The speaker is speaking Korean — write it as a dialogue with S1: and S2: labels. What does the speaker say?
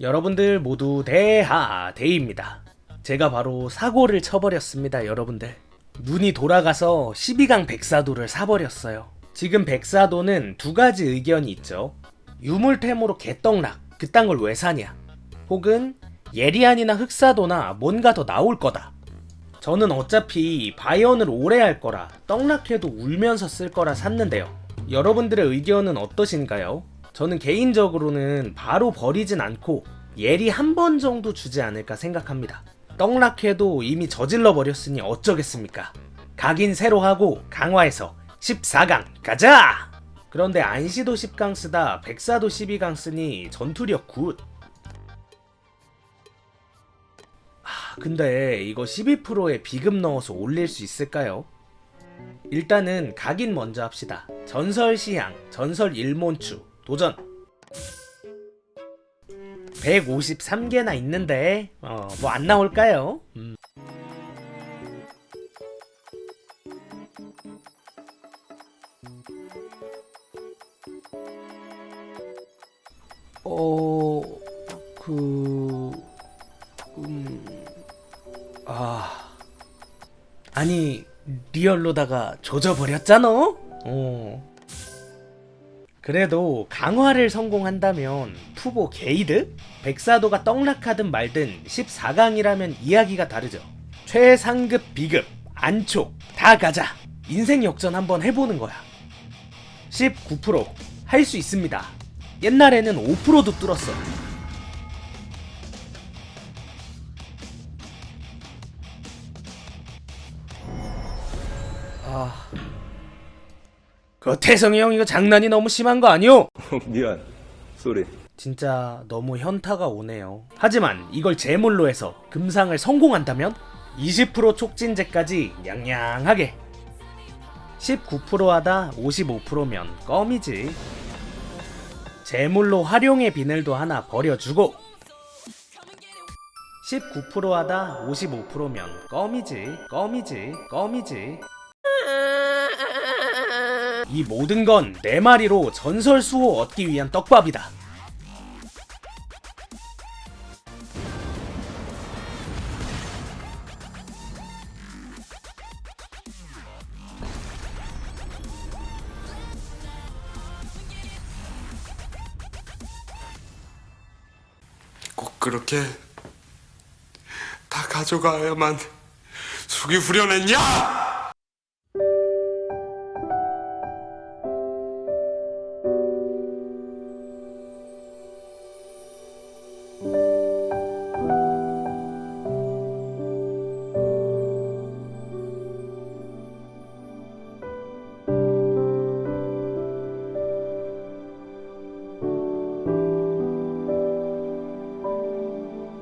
S1: 여러분들 모두 대하 대입니다. 제가 바로 사고를 쳐버렸습니다, 여러분들. 눈이 돌아가서 12강 백사도를 사버렸어요. 지금 백사도는 두 가지 의견이 있죠. 유물템으로 개떡락, 그딴 걸 왜 사냐? 혹은 예리안이나 흑사도나 뭔가 더 나올 거다. 저는 어차피 바이언을 오래 할 거라 떡락해도 울면서 쓸 거라 샀는데요. 여러분들의 의견은 어떠신가요? 저는 개인적으로는 바로 버리진 않고 예리 한 번 정도 주지 않을까 생각합니다. 떡락해도 이미 저질러 버렸으니 어쩌겠습니까? 각인 새로 하고 강화해서 14강 가자! 그런데 안시도 10강 쓰다 백사도 12강 쓰니 전투력 굿. 아, 근데 이거 12%에 비급 넣어서 올릴 수 있을까요? 일단은 각인 먼저 합시다. 전설 시향, 전설 일몬추, 도전. 153개나 있는데 어, 뭐 안 나올까요? 음. 어, 그, 음, 아, 아니 리얼로다가 조져버렸잖아. 어. 그래도 강화를 성공한다면 푸보 게이드? 백사도가 떡락하든 말든 14강이라면 이야기가 다르죠. 최상급 비급, 안촉, 다 가자. 인생 역전 한번 해보는 거야. 19%, 할 수 있습니다. 옛날에는 5%도 뚫었어. 아. 그 태성이 형 이거 장난이 너무 심한 거 아니오?
S2: 미안. 쏘리.
S1: 진짜 너무 현타가 오네요. 하지만 이걸 제물로 해서 금상을 성공한다면 20% 촉진제까지 양양하게 19% 하다 55%면 껌이지. 제물로 활용의 비늘도 하나 버려주고 19% 하다 55%면 껌이지, 껌이지, 껌이지. 이 모든 건내 마리로 전설 수호 얻기 위한 떡밥이다.
S3: 꼭 그렇게 다 가져가야만 속이 후련했냐?